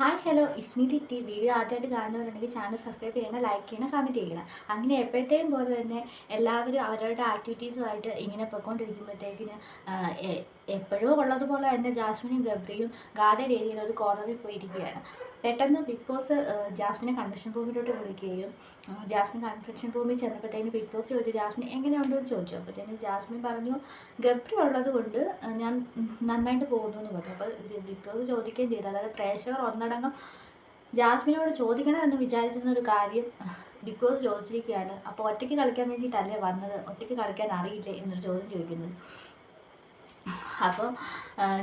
Hi hello ഇസ്മി Litty video ആദ്യമായിട്ട് കാണുന്നവരുണ്ടെങ്കിൽ channel subscribe ചെയ്യണം ലൈക്ക് ചെയ്യണം കമന്റ് ചെയ്യണം. അങ്ങനെ എപ്പോഴത്തെയും പോലെ തന്നെ എല്ലാവരും അവരവരുടെ ആക്ടിവിറ്റീസുമായിട്ട് ഇങ്ങനെ പൊയ്ക്കൊണ്ടിരിക്കുമ്പോഴത്തേക്കിന് എപ്പോഴും ഉള്ളതുപോലെ തന്നെ ജാസ്മിനും ഗബ്രിയും ഗാർഡൻ ഏരിയയിൽ ഒരു കോർണറിൽ പോയിരിക്കുകയാണ്. പെട്ടെന്ന് ബിഗ് ബോസ് ജാസ്മിനെ കൺവെൻഷൻ റൂമിലോട്ട് വിളിക്കുകയും ജാസ്മിൻ കൺവെൻഷൻ റൂമിൽ ചെന്നപ്പോഴത്തേന് ബിഗ് ബോസ് ചോദിച്ചു ജാസ്മിൻ എങ്ങനെയുണ്ടോ? എന്ന് ചോദിച്ചു. അപ്പോഴത്തേന് ജാസ്മിൻ പറഞ്ഞു ഗബ്രി ഉള്ളത് കൊണ്ട് ഞാൻ നന്നായിട്ട് പോകുന്നു എന്ന് പറഞ്ഞു. അപ്പോൾ ബിഗ് ബോസ് ചോദിക്കുകയും ചെയ്തു. അതായത് പ്രേക്ഷകർ ഒന്നടങ്കം ജാസ്മിനോട് ചോദിക്കണമെന്ന് വിചാരിച്ചിരുന്ന ഒരു കാര്യം ബിഗ് ബോസ് ചോദിച്ചിരിക്കുകയാണ്. അപ്പോൾ ഒറ്റയ്ക്ക് കളിക്കാൻ വേണ്ടിയിട്ടല്ലേ വന്നത്? ഒറ്റയ്ക്ക് കളിക്കാൻ അറിയില്ലേ? എന്നൊരു ചോദ്യം ചോദിക്കുന്നത് അപ്പോൾ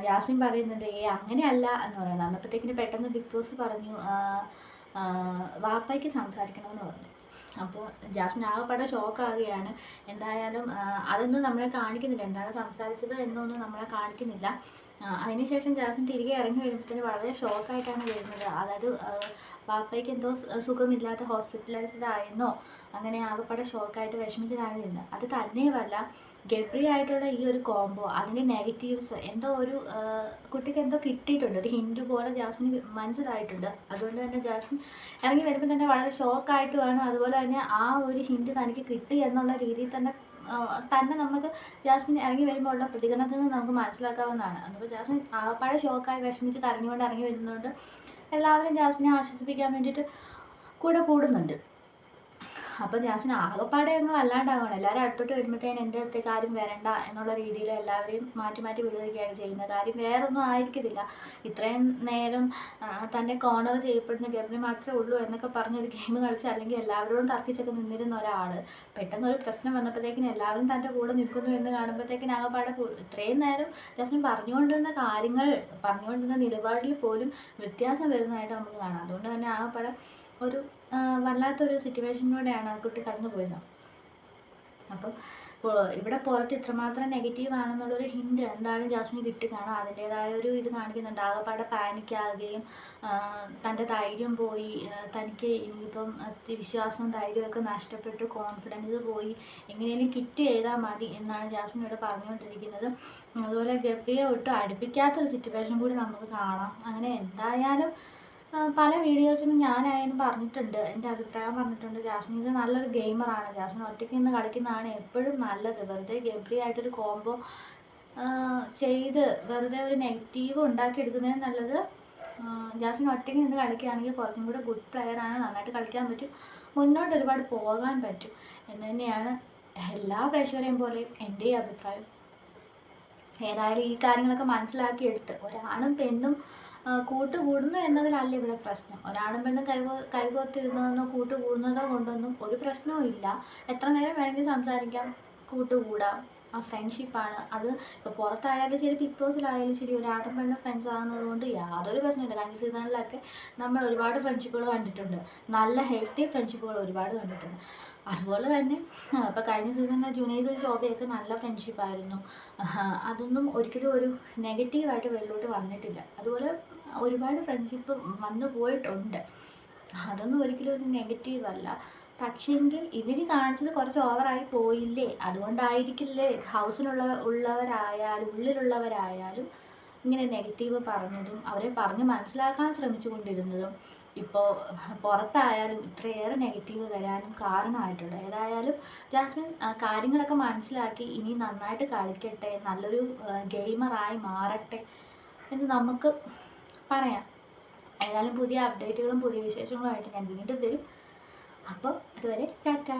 ജാസ്മിൻ പറയുന്നുണ്ട് ഏ അങ്ങനെയല്ല എന്ന് പറയുന്നത് അന്നപ്പോഴത്തേക്കിന് പെട്ടെന്ന് ബിഗ് ബോസ് പറഞ്ഞു വാപ്പയ്ക്ക് സംസാരിക്കണമെന്ന് പറഞ്ഞു. അപ്പോൾ ജാസ്മിൻ ആകെപ്പാടെ ഷോക്കാകുകയാണ്. എന്തായാലും അതൊന്നും നമ്മളെ കാണിക്കുന്നില്ല. എന്താണ് സംസാരിച്ചത് എന്നൊന്നും നമ്മളെ കാണിക്കുന്നില്ല. അതിനുശേഷം ജാസ്മിൻ തിരികെ ഇറങ്ങി വരുമ്പോഴത്തേന് വളരെ ഷോക്കായിട്ടാണ് വരുന്നത്. അതായത് പാപ്പയ്ക്ക് എന്തോ സുഖമില്ലാത്ത സുഖമില്ലാതെ ഹോസ്പിറ്റലൈസ്ഡ് ആയെന്നോ അങ്ങനെ ആകെപ്പാടെ ഷോക്കായിട്ട് വിഷമിച്ചിട്ടാണ് ഇരുന്നത് അത് തന്നെയുമല്ല ഗബ്രി ആയിട്ടുള്ള ഈ ഒരു കോംബോ അതിന്റെ നെഗറ്റീവ്സ് എന്തോ ഒരു കുട്ടിക്ക് എന്തോ കിട്ടിയിട്ടുണ്ട്. ഒരു ഹിന്ദു പോലെ ജാസ്മിന് മനസ്സിലായിട്ടുണ്ട്. അതുകൊണ്ട് തന്നെ ജാസ്മിൻ ഇറങ്ങി വരുമ്പോൾ തന്നെ വളരെ ഷോക്കായിട്ടുമാണ് അതുപോലെ തന്നെ ആ ഒരു ഹിൻഡ് തനിക്ക് കിട്ടി എന്നുള്ള രീതിയിൽ തന്നെ തന്നെ നമുക്ക് ജാസ്മിൻ ഇറങ്ങി വരുമ്പോൾ ഉള്ള പ്രതികരണത്തിൽ നിന്ന് നമുക്ക് മനസ്സിലാക്കാവുന്നതാണ്. അതിപ്പോൾ ജാസ്മിൻ ആകപ്പാടെ ഷോക്കായി വിഷമിച്ച് കരഞ്ഞുകൊണ്ട് ഇറങ്ങി വരുന്നതുകൊണ്ട് എല്ലാവരും ജാസ്മിനെ ആശ്വസിപ്പിക്കാൻ വേണ്ടിയിട്ട് കൂടെ കൂടുന്നുണ്ട്. അപ്പോൾ ജാസ്മിൻ ആകെപ്പാടെ അങ്ങ് വല്ലാണ്ടാകണം എല്ലാവരും അടുത്തോട്ട് വരുമ്പോഴത്തേനും എന്റെ അടുത്തേക്ക് ആരും വരണ്ട എന്നുള്ള രീതിയിൽ എല്ലാവരെയും മാറ്റി മാറ്റി വിടുകയൊക്കെയാണ് ചെയ്യുന്നത്. കാര്യം വേറൊന്നും ആയിരിക്കത്തില്ല. ഇത്രയും നേരം തന്നെ കോർണർ ചെയ്യപ്പെടുന്ന ഗബ്രി മാത്രമേ ഉള്ളൂ എന്നൊക്കെ പറഞ്ഞൊരു ഗെയിം കളിച്ച് അല്ലെങ്കിൽ എല്ലാവരോടും തർക്കിച്ചൊക്കെ നിന്നിരുന്ന ഒരാൾ പെട്ടെന്ന് ഒരു പ്രശ്നം വന്നപ്പോഴത്തേക്കിനും എല്ലാവരും തന്റെ കൂടെ നിൽക്കുന്നു എന്ന് കാണുമ്പോഴത്തേക്കും ആകെപ്പാടെ ഇത്രയും നേരം ജാസ്മിൻ പറഞ്ഞുകൊണ്ടിരുന്ന കാര്യങ്ങൾ പറഞ്ഞുകൊണ്ടിരുന്ന നിലപാടിൽ പോലും വ്യത്യാസം വരുന്നതായിട്ട് നമുക്ക് കാണാം. അതുകൊണ്ട് തന്നെ ആകെപ്പാടെ ഒരു വല്ലാത്തൊരു സിറ്റുവേഷനിലൂടെയാണ് ആ കുട്ടി കടന്നു പോയത് അപ്പം ഇവിടെ പുറത്ത് ഇത്രമാത്രം നെഗറ്റീവ് ആണെന്നുള്ളൊരു ഹിൻഡ് എന്തായാലും ജാസ്മിൻ കിട്ടി കാണാം അതിന്റേതായ ഒരു ഇത് കാണിക്കുന്നുണ്ട്. ആകെപ്പാടെ പാനിക്കാകുകയും തന്റെ ധൈര്യം പോയി തനിക്ക് ഇനിയിപ്പം വിശ്വാസവും ധൈര്യമൊക്കെ നഷ്ടപ്പെട്ടു കോൺഫിഡൻസ് പോയി എങ്ങനെയും കിറ്റ് ചെയ്താൽ മതി എന്നാണ് ജാസ്മിൻ ഇവിടെ പറഞ്ഞുകൊണ്ടിരിക്കുന്നത്. അതുപോലെ ഗപ്പിയെ ഒട്ടും അടുപ്പിക്കാത്തൊരു സിറ്റുവേഷൻ കൂടി നമുക്ക് കാണാം. അങ്ങനെ എന്തായാലും പല വീഡിയോസിലും ഞാനായാലും പറഞ്ഞിട്ടുണ്ട് എന്റെ അഭിപ്രായം പറഞ്ഞിട്ടുണ്ട്. ജാസ്മിൻസ് നല്ലൊരു ഗെയിമറാണ് ജാസ്മിൻ ഒറ്റയ്ക്ക് നിന്ന് കളിക്കുന്നതാണ് എപ്പോഴും നല്ലത്. വെറുതെ ഗബ്രി ആയിട്ടൊരു കോംബോ ചെയ്ത് വെറുതെ ഒരു നെഗറ്റീവ് ഉണ്ടാക്കിയെടുക്കുന്നതിന് നല്ലത്. ജാസ്മിൻ ഒറ്റയ്ക്ക് നിന്ന് കളിക്കുകയാണെങ്കിൽ കുറച്ചും കൂടെ ഗുഡ് പ്ലെയർ ആണ്. നന്നായിട്ട് കളിക്കാൻ പറ്റും. മുന്നോട്ട് ഒരുപാട് പോകാൻ പറ്റും. എന്ന് തന്നെയാണ് എല്ലാ പ്രേക്ഷകരെയും പോലെയും എന്റെ അഭിപ്രായം. ഏതായാലും ഈ കാര്യങ്ങളൊക്കെ മനസ്സിലാക്കിയെടുത്ത് ഒരാണും പെണ്ണും ആ, കൂട്ടുകൂടുന്നു എന്നതിലല്ല ഇവിടെ പ്രശ്നം. ഒരാണും പെണ്ണും കൈകോ കൈകോർത്തിരുന്നതെന്നോ കൂട്ടുകൂടുന്നതോ കൊണ്ടൊന്നും ഒരു പ്രശ്നവും ഇല്ല. എത്ര നേരം വേണമെങ്കിൽ സംസാരിക്കാം. കൂട്ടുകൂടാം. ആ ഫ്രണ്ട്ഷിപ്പാണ്. അത് ഇപ്പോൾ പുറത്തായാലും ശരി ബിഗ് ബോസിലായാലും ശരി ഒരാണും പെണ്ണും ഫ്രണ്ട്സ് ആകുന്നത് കൊണ്ട് യാതൊരു പ്രശ്നമില്ല കഴിഞ്ഞ സീസണിലൊക്കെ നമ്മൾ ഒരുപാട് ഫ്രണ്ട്ഷിപ്പുകൾ കണ്ടിട്ടുണ്ട്. നല്ല ഹെൽത്തി ഫ്രണ്ട്ഷിപ്പുകൾ ഒരുപാട് കണ്ടിട്ടുണ്ട്. അതുപോലെ തന്നെ ഇപ്പോൾ കഴിഞ്ഞ സീസണിലെ ജൂനിയേഴ്സ് ശോഭയൊക്കെ നല്ല ഫ്രണ്ട്ഷിപ്പായിരുന്നു അതൊന്നും ഒരിക്കലും ഒരു നെഗറ്റീവായിട്ട് വെള്ളിലോട്ട് വന്നിട്ടില്ല. അതുപോലെ ഒരുപാട് ഫ്രണ്ട്ഷിപ്പ് വന്നു പോയിട്ടുണ്ട്. അതൊന്നും ഒരിക്കലും ഒരു നെഗറ്റീവ് അല്ല. പക്ഷെങ്കിൽ ഇവർ കാണിച്ചത് കുറച്ച് ഓവറായി പോയില്ലേ? അതുകൊണ്ടായിരിക്കില്ലേ ഹൗസിനുള്ള ഉള്ളവരായാലും ഉള്ളിലുള്ളവരായാലും ഇങ്ങനെ നെഗറ്റീവ് പറഞ്ഞതും അവരെ പറഞ്ഞ് മനസ്സിലാക്കാൻ ശ്രമിച്ചു കൊണ്ടിരുന്നതും ഇപ്പോൾ പുറത്തായാലും ഇത്രയേറെ നെഗറ്റീവ് വരാനും കാരണമായിട്ടുണ്ട്. ഏതായാലും ജാസ്മിൻ കാര്യങ്ങളൊക്കെ മനസ്സിലാക്കി ഇനി നന്നായിട്ട് കളിക്കട്ടെ നല്ലൊരു ഗെയിമറായി മാറട്ടെ എന്ന് നമുക്ക് പറയാം. ഏതായാലും പുതിയ അപ്ഡേറ്റുകളും പുതിയ വിശേഷങ്ങളുമായിട്ട് ഞാൻ വീണ്ടും വരും. അപ്പോൾ അതുവരെ ടാറ്റ.